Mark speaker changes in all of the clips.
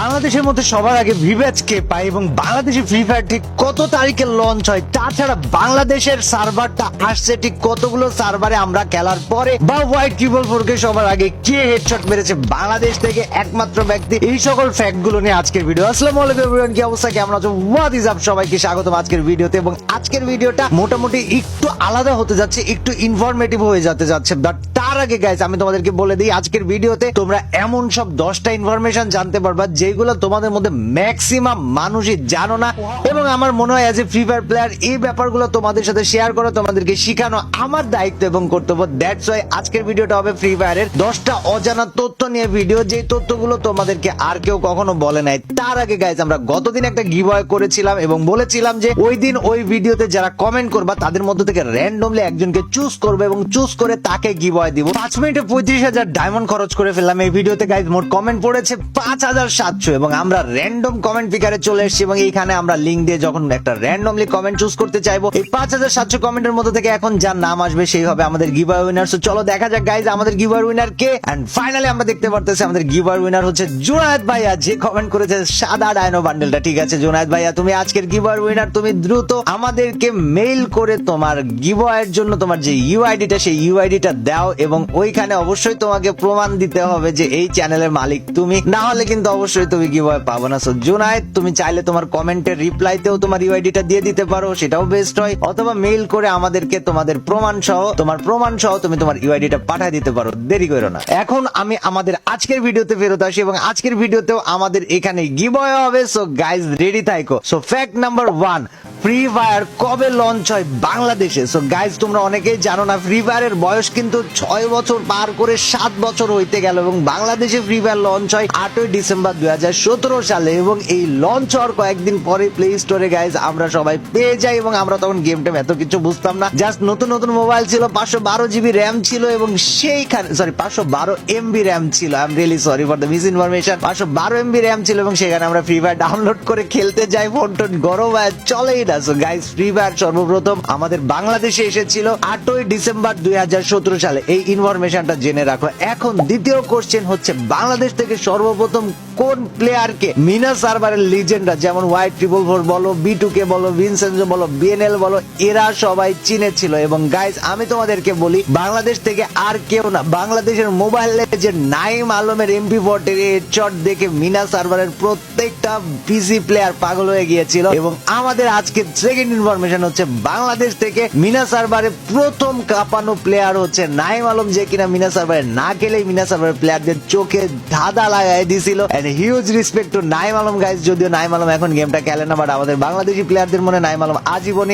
Speaker 1: বাংলাদেশের মধ্যে সবার আগে ভিভ্যাচ কে পায় এবং বাংলাদেশে ফ্রি ফায়ার ঠিক কত তারিখে লঞ্চ হয়, তাছাড়া বাংলাদেশের সার্ভারটা আসছে ঠিক কতগুলো সার্ভারে আমরা খেলার পরে, বা হোয়াইট ট্রিপল ফোর কে সবার আগে কে হেডশট মেরেছে, বাংলাদেশ থেকে একমাত্র ব্যক্তি এই সকল ফ্যাক্টগুলো নিয়ে আজকের ভিডিও আসসালামু আলাইকুম এভরিওয়ান কি অবস্থা? কেমন আছো? হোয়াট ইজ আপ সবাইকে স্বাগতম আজকের ভিডিওতে এবং আজকের ভিডিওটা মোটামুটি একটু আলাদা হতে যাচ্ছে, একটু ইনফরমেটিভ হয়ে যেতে যাচ্ছে বাট তার আগে গাইজ আমি তোমাদেরকে বলে দিই, আজকের ভিডিওতে তোমরা এমন সব দশটা ইনফরমেশন জানতে পারবা, যেগুলো তোমাদের মধ্যে ম্যাক্সিমাম মানুষই জানো না। এবং আমার মনে হয় as a free fire player এই ব্যাপারগুলো তোমাদের সাথে শেয়ার করা তোমাদেরকে শেখানো আমার দায়িত্ব এবং কর্তব্য। দ্যাটস ওয়াই আজকের ভিডিওটা হবে ফ্রি ফায়ারের দশটা অজানা তথ্য নিয়ে ভিডিও যে তথ্যগুলো তোমাদেরকে আর কেউ কখনো বলে নাই। তার আগে গাইজ আমরা গতদিন একটা গিভ করেছিলাম এবং বলেছিলাম যে ওই দিন ওই ভিডিওতে যারা কমেন্ট করবা, তাদের মধ্যে থেকে র্যান্ডমলি একজনকে চুজ করবে এবং চুজ করে তাকে গিভ দিব। পাঁচ মিনিটে পঁয়ত্রিশ হাজার ডায়মন্ড খরচ করে ফেললাম। এই ভিডিওতে গাইজ মোট কমেন্ট পড়েছে পাঁচ হাজার সাতশো এবং আমরা র্যান্ডম কমেন্ট পিকারে চলে এসেছি এবং এইখানে আমরা লিঙ্ক দিয়ে যখন একটা র্যান্ডমলি কমেন্ট চুজ করতে চাইব, এই পাঁচ হাজার সাতশো কমেন্টের মধ্যে থেকে এখন যার নাম আসবে, সেই হবে আমাদের গিভার উইনার চলো দেখা যাক গাইজ আমাদের গিভার উইনার কে। এন্ড ফাইনালি আমরা দেখতে পারতেছি আমাদের গিভার উইনার হচ্ছে জুনায়েদ ভাইয়া, যে কমেন্ট করেছে সাদা ডায়নো বান্ডেলটা ঠিক আছে জুনায়েদ ভাইয়া, তুমি আজকের গিভার উইনার তুমি দ্রুত আমাদেরকে মেইল করে তোমার গিভওয়ের জন্য তোমার যে ইউআইডিটা সেই ইউআইডিটা দাও এবং ওইখানে অবশ্যই তোমাকে প্রমাণ দিতে হবে যে এই চ্যানেলের মালিক তুমি। না হলে কিন্তু অবশ্যই তুমি গিভওয়ে পাবো না। সো জুনায়েদ তুমি চাইলে তোমার কমেন্টের রিপ্লাইতেও তোমার ইউআইডিটা দিয়ে দিতে পারো, সেটাও বেস্ট হয়। অথবা মেইল করে আমাদেরকে তোমাদের প্রমাণ সহ, তোমার প্রমাণ সহ তুমি তোমার ইউআইডিটা পাঠিয়ে দিতে পারো। দেরি করো না। এখন আমি আমাদের আজকের ভিডিওতে ফেরত আসি এবং আজকের ভিডিওতেও আমাদের এখানে গিভওয়ে হবে। So guys ready থাইকো। So fact number one free fire কবে লঞ্চ হয় বাংলাদেশে? সো গাইজ তোমরা অনেকেই জানো না ফ্রি ফায়ারের বয়স কিন্তু ছয় বছর পার করে সাত বছর হইতে গেল এবং বাংলাদেশে ফ্রি ফায়ার লঞ্চ হয় আটই ডিসেম্বর দু হাজার সতেরো সালে এবং এই লঞ্চ হওয়ার কয়েকদিন পরে প্লে স্টোরে গাইজ আমরা সবাই পেয়ে যাই এবং আমরা তখন গেম টেম এত কিছু বুঝতাম না। জাস্ট নতুন নতুন মোবাইল ছিল, পাঁচশো বারো জিবি র্যাম ছিল এবং সেইখানে সরি পাঁচশো বারো এমবি র্যাম ছিল। I am really sorry for the misinformation পাঁচশো বারো এমবি র্যাম ছিল এবং সেখানে আমরা ফ্রি ফায়ার ডাউনলোড করে খেলতে যাই। ফোন টোন গরম চলেই সো গাইস ফ্রি ফায়ার সর্বপ্রথম আমাদের বাংলাদেশে এসেছিল আটই ডিসেম্বর দুই সালে। এই ইনফরমেশনটা জেনে রাখো। এখন দ্বিতীয় কোশ্চেন হচ্ছে, বাংলাদেশ থেকে সর্বপ্রথম কোন প্লেয়ারকে মিনা সার্ভারের লিজেন্ডরা যেমন ট্রিপল ফোর বলো বি টু কে বলো ভিনসেন্সো বলো বিএনএল বলো, এরা সবাই চিনেছিল। এবং গাইজ আমি তোমাদেরকে বলি, বাংলাদেশ থেকে আর কেউ না, বাংলাদেশের মোবাইল যে নাইম আলমের এমপি ফোর্টের চট দেখে মিনা সার্ভারের প্রত্যেকটা পিসি প্লেয়ার পাগল হয়ে গিয়েছিল। এবং আমাদের আজকে সেকেন্ড ইনফরমেশন হচ্ছে বাংলাদেশ থেকে মিনা সার্ভারে প্রথম কাঁপানো প্লেয়ার হচ্ছে নাইম আলম, যে কিনা মিনা সার্ভারে না গেলেই মিনা সার্ভারের প্লেয়ারদের চোখে ধাঁধা লাগাই দিছিল। Huge to Naim Alam guys যদিও নাইম আলম এখন গেমটা খেলে না বাট আমাদের বাংলাদেশি প্লেয়ারদের মনে নাইম আলম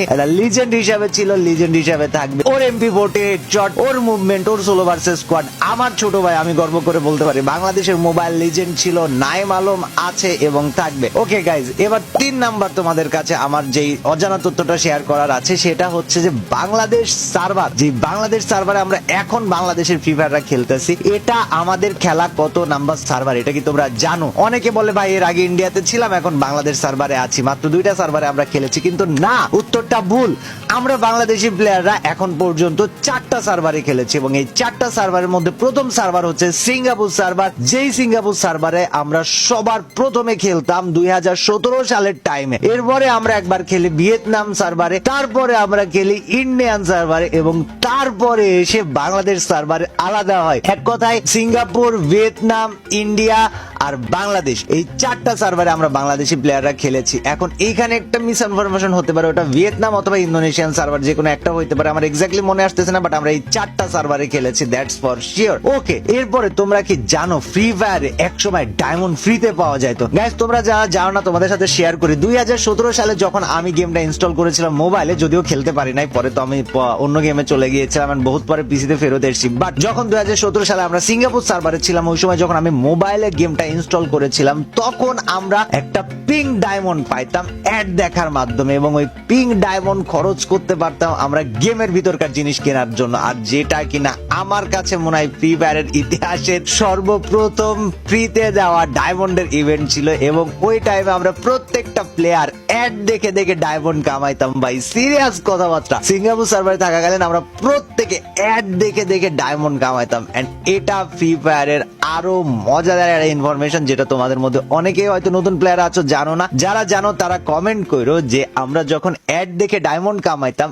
Speaker 1: একটা লিজেন্ড হিসাবে ছিল লিজেন্ড হিসাবে থাকবে। ওর এমপি ভোটে চট ওর মুভমেন্ট ওর সোলো ভার্সেস স্কোয়াড আমার ছোট ভাই, আমি গর্ব করে বলতে পারি, বাংলাদেশের মোবাইল লিজেন্ড ছিল নাইম আলম, আছে এবং থাকবে। ওকে গাইজ এবার তিন নাম্বার তোমাদের কাছে, আমার যেই অজানা তথ্যটা শেয়ার করার আছে, সেটা হচ্ছে যে বাংলাদেশ সার্ভার যে বাংলাদেশ সার্ভারে আমরা এখন বাংলাদেশের ফ্রি ফায়াররা খেলতেছি, এটা আমাদের খেলা কত নাম্বার সার্ভার এটা কি তোমরা জানো? অনেকে বলে, ভাই, এর আগে ইন্ডিয়াতে ছিলাম, এখন বাংলাদেশ সার্ভারে আছি, মাত্র দুইটা সার্ভারে আমরা খেলেছি। কিন্তু না, উত্তরটা ভুল। আমরা বাংলাদেশি প্লেয়াররা এখন পর্যন্ত চারটা সার্ভারে খেলেছি এবং এই চারটা সার্ভারের মধ্যে প্রথম সার্ভার হচ্ছে সিঙ্গাপুর সার্ভার যেই সিঙ্গাপুর সার্ভারে আমরা সবার প্রথমে খেলতাম দুই হাজার সতেরো সালের টাইমে এরপরে আমরা একবার খেলি ভিয়েতনাম সার্ভারে, তারপরে আমরা খেলি ইন্ডিয়ান সার্ভারে এবং তারপরে এসে বাংলাদেশ সার্ভারে আলাদা হয়। এক কথায় সিঙ্গাপুর, ভিয়েতনাম, ইন্ডিয়া আর বাংলাদেশ। এই চারটা সার্ভারে আমরা বাংলাদেশি প্লেয়াররা খেলেছি। এখন এইখানে একটা মিস ইনফরমেশন হতে পারে, ওটা ভিয়েতনাম অথবা ইন্দোনেশিয়ান সার্ভার যে কোনো একটা হইতে পারে। আমার এক্স্যাক্টলি মনে আসতেছে না বাট আমরা এই চারটা সার্ভারে খেলেছি দ্যাটস ফর শিওর ওকে এরপরে তোমরা কি জানো ফ্রি ফায়ারে এক সময় ডায়মন্ড ফ্রিতে পাওয়া যায় তো? গাইস তোমরা যা জানো না, তোমাদের সাথে শেয়ার করি। দুই হাজার সতেরো সালে যখন আমি গেমটা ইনস্টল করেছিলাম মোবাইলে যদিও খেলতে পারি নাই, পরে তো আমি অন্য গেমে চলে গিয়েছিলাম and বহুত পরে পিসিতে ফেরত এসেছি। বাট যখন দুই হাজার সতেরো সালে আমরা সিঙ্গাপুর সার্ভারে ছিলাম, ওই সময় যখন আমি মোবাইলে গেমটা ইনস্টল করেছিলাম, তখন আমরা একটা পিঙ্ক ডায়মন্ড পাইতাম অ্যাড দেখার মাধ্যমে এবং ওই পিঙ্ক ডায়মন্ড খরচ করতে পারতাম আমরা গেমের ভিতরকার জিনিস কেনার জন্য। আর যেটা কিনা আমার কাছে মনে হয় ফ্রি ফায়ারের ইতিহাসের সর্বপ্রথম ফ্রিতে দেওয়া ডায়মন্ডের ইভেন্ট ছিল এবং ওই টাইমে আমরা প্রত্যেকটা প্লেয়ার অ্যাড দেখে দেখে ডায়মন্ড কামাইতাম ভাই। সিরিয়াস কথাবার্তা। সিঙ্গাপুর সার্ভারে থাকাকালীন আমরা প্রত্যেকে অ্যাড দেখে দেখে ডায়মন্ড কামাইতাম। এন্ড এটা ফ্রি ফায়ারের আরও মজাদার একটা ইনফরমেশন যেটা তোমাদের মধ্যে অনেকেই হয়তো নতুন প্লেয়ার আছো, জানো না। যারা জানো, তারা কমেন্ট করো যে আমরা যখন অ্যাড দেখে ডায়মন্ড কামাইতাম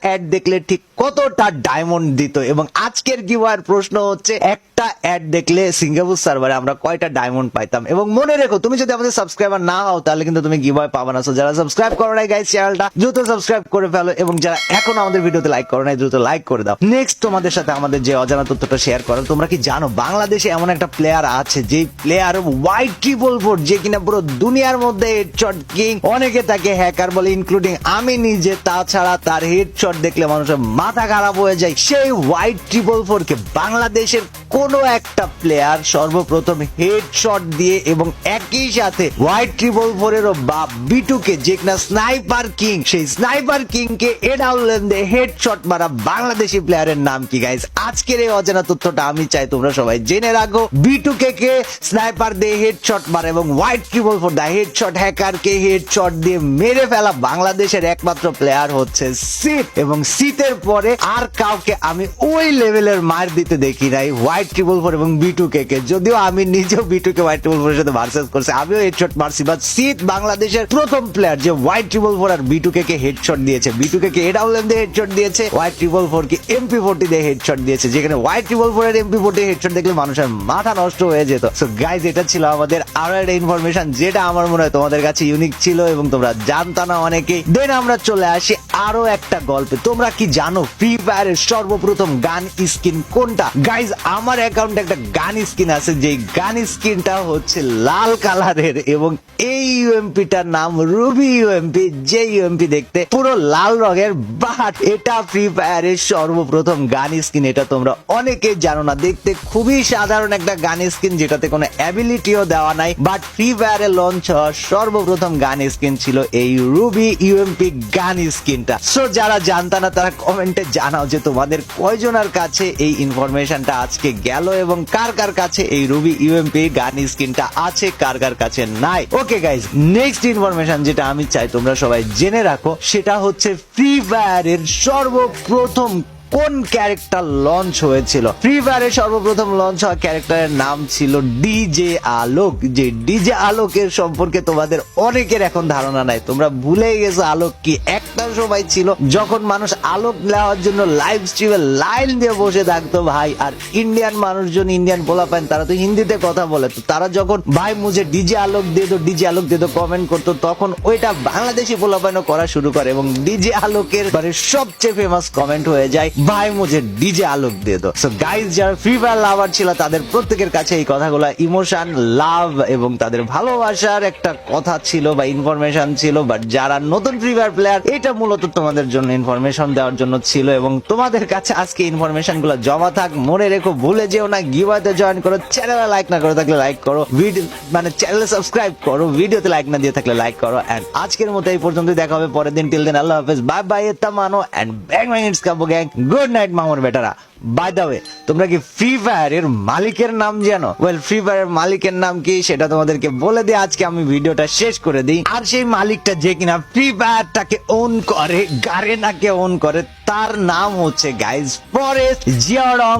Speaker 1: অ্যাড দেখলে ঠিক কতটা ডায়মন্ড দিত। এবং আজকের গিওয়ার প্রশ্ন হচ্ছে, একটা অ্যাড দেখলে সিঙ্গাপুর সার্ভারে আমরা কয়টা ডায়মন্ড পাইতাম? এবং মনে রেখো, তুমি যদি আমাদের সাবস্ক্রাইবার না হও, তাহলে কিন্তু তুমি গিভওয়ে পাবে না। So, যারা সাবস্ক্রাইব করো নাই গাইস চ্যানেলটা দ্রুত সাবস্ক্রাইব করে ফেলো এবং যারা এখন আমাদের ভিডিওতে লাইক করো নাই, দ্রুত লাইক করে দাও। নেক্সট তোমাদের সাথে আমাদের যে অজানা তথ্যটা শেয়ার করো, তোমরা কি জানো, বাংলাদেশে এমন একটা প্লেয়ার আছে যে প্লেয়ার হোয়াইট ট্রিপল ফোর যে কিনা পুরো দুনিয়ার মধ্যে হেডশট কিং অনেকে তাকে হ্যাকার বলে ইনক্লুডিং আমি নিজে, তাছাড়া তার হেডশট দেখলে মানুষের মাথা খারাপ হয়ে যায়। সেই হোয়াইট ট্রিপল ফোর কে বাংলাদেশের কোন একটা প্লেয়ার সর্বপ্রথম হেডশট দিয়ে এবং একই সাথে হোয়াইট ট্রিপল ফোর এরও বাপ বিটুকে, যে কিনা স্নাইপার কিং সেই স্নাইপার কিং কে এডাউলেন দিয়ে হেডশট মারা বাংলাদেশি প্লেয়ারের নাম কি গাইস আজকের এই অজানা তথ্যটা আমি চাই তোমরা সবাই জেনে রাখো। বিটুকে কে স্নাইপার দিয়ে হেড শট মারা এবং white triple four the head shot hacker K headshot দিয়ে মেরে ফেলা বাংলাদেশের একমাত্র প্লেয়ার হচ্ছে সিট এবং সিটের পরে আর কাউকে আমি ওই লেভেলের মার দিতে দেখি নাই হোয়াইট ট্রিপল ফোর এবং বিটু কে কে। যদিও আমি নিজেও বিটু কে হোয়াইট ট্রিপল ফোরের সাথে ভার্সেস করছি, আমিও হেডশট মারছি বাট সিট বাংলাদেশের প্রথম প্লেয়ার যে হোয়াইট ট্রিপল ফোর আর বিটু কে কে হেডশট দিয়েছে। বিটু কে কে এডাউলেন দিয়ে হেডশট দিয়েছে হোয়াইট ট্রিপল ফোর কে এমপি ফোরটি দিয়ে হেডশট দিয়েছে। যেখানে হোয়াইট ট্রিপল ফোর এর এমপি ফোরটি হেডশট দেখলে মানুষের মাথা নষ্ট হয়ে যেত। সো গাইজ এটা ছিল আমাদের আরও একটা ইনফরমেশন যেটা আমার মনে হয় তোমাদের কাছে ইউনিক ছিল এবং তোমরা জানতা না অনেকেই। দেন আমরা চলে আসি আরও একটা গল্পে। তোমরা কি জানো? ফ্রি ফায়ারের সর্বপ্রথম গান স্কিন কোনটা? গাইজ আমার অ্যাকাউন্টে একটা গান স্কিন আছে যে গান স্কিনটা হচ্ছে লাল কালারের এবং এই ইউএমপিটার নাম রুবি ইউএমপি যে ইউএমপি দেখতে পুরো লাল রঙের বাট এটা ফ্রি ফায়ারের সর্বপ্রথম গান স্কিন, এটা তোমরা অনেকে জানো না। দেখতে খুবই সাধারণ একটা গান স্কিন, যেটাতে কোনো অ্যাবিলিটিও দেওয়া নাই বাট ফ্রি ফায়ারে লঞ্চ হওয়া সর্বপ্রথম গান স্কিন ছিল এই রুবি ইউএমপি গান স্কিনটা। সো যারা জানতা না তারা কমেন্টে জানাও যে তোমাদের কয়জনের কাছে এই ইনফরমেশনটা আজকে গেল এবং কার কার কাছে এই রুবি ইউএমপি গান স্কিনটা আছে, কার কার কাছে নাই। ওকে গাইজ নেক্সট ইনফরমেশন যেটা আমি চাই তোমরা সবাই জেনে রাখো, সেটা হচ্ছে ফ্রি ফায়ারের সর্বপ্রথম কোন ক্যারেক্টার লঞ্চ হয়েছিল? ফ্রি ফায়ারের সর্বপ্রথম লঞ্চ হওয়া ক্যারেক্টারের নাম ছিল ডিজে আলোক, যে ডিজে আলোকের সম্পর্কে তোমাদের অনেকের এখন ধারণা নাই। তোমরা ভুলে গেছো আলোক কি একটা সময় ছিল, যখন মানুষ আলোক নেওয়ার জন্য লাইভ স্ট্রিমে লাইন দিয়ে বসে থাকতো ভাই, আর ইন্ডিয়ান মানুষজন ইন্ডিয়ান পোলা পান তারা তো হিন্দিতে কথা বলে। তো তারা যখন ভাই মুঝে ডিজে আলোক দিয়ে দো ডিজে আলোক দিয়ে দো কমেন্ট করতো, তখন ওইটা বাংলাদেশি পোলাপাইনও করা শুরু করে এবং ডিজে আলোকের মানে সবচেয়ে ফেমাস কমেন্ট হয়ে যায়। ভাই মুঝে ডিজে আলোক দিয়ে দো সো গাইজ যারা ফ্রি ফায়ার লাভার ছিল, তাদের প্রত্যেকের কাছে এই কথাগুলো ইমোশন লাভ এবং তাদের ভালোবাসার একটা কথা ছিল বা ইনফরমেশন ছিল বাট যারা নতুন ফ্রি ফায়ার প্লেয়ার এটা মূলত তোমাদের জন্য ইনফরমেশন দেওয়ার জন্য ছিল এবং তোমাদের কাছে আজকে ইনফরমেশনগুলো জমা থাক। মনে রেখো, ভুলে যেও না গিভাতে জয়েন করো চ্যানেলে লাইক না করে থাকলে লাইক করো ভিডিও মানে চ্যানেলে সাবস্ক্রাইব করো ভিডিওতে লাইক না দিয়ে থাকলে লাইক করো এন্ড আজকের মতো এই পর্যন্তই, দেখা হবে পরের দিন। টিল দিন আল্লাহ হাফেজ bye bye তামানো and bang bang it's Kabo gang good night মামুর বেটারা। বাই দ্য ওয়ে তোমরা কি ফ্রি ফায়ারের মালিকের নাম জানো? ওয়েল ফ্রি ফায়ারের মালিকের নাম কি? সেটা তোমাদেরকে বলে দিয়ে আজকে আমি ভিডিওটা শেষ করে দিই। আর সেই মালিকটা যে কিনা ফ্রি ফায়ারটাকে ওন করে গারেনাকে ওন করে, তার নাম হচ্ছে guys Forest Jiadong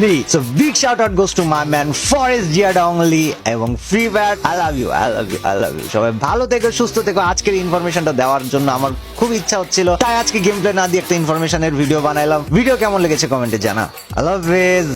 Speaker 1: Li so big shout out goes to my man Forest Jiadong Li এবং free fire I love you I love you I love you সবাই ভালো থেকো, সুস্থ থেকো। আজকের ইনফরমেশনটা দেওয়ার জন্য আমার খুব ইচ্ছা হচ্ছিল। তাই আজকে গেম প্লে না দিয়ে একটা ইনফরমেশনের ভিডিও বানাইলাম। ভিডিও কেমন লেগেছে কমেন্টে জানা আল্লাহ হাফেজ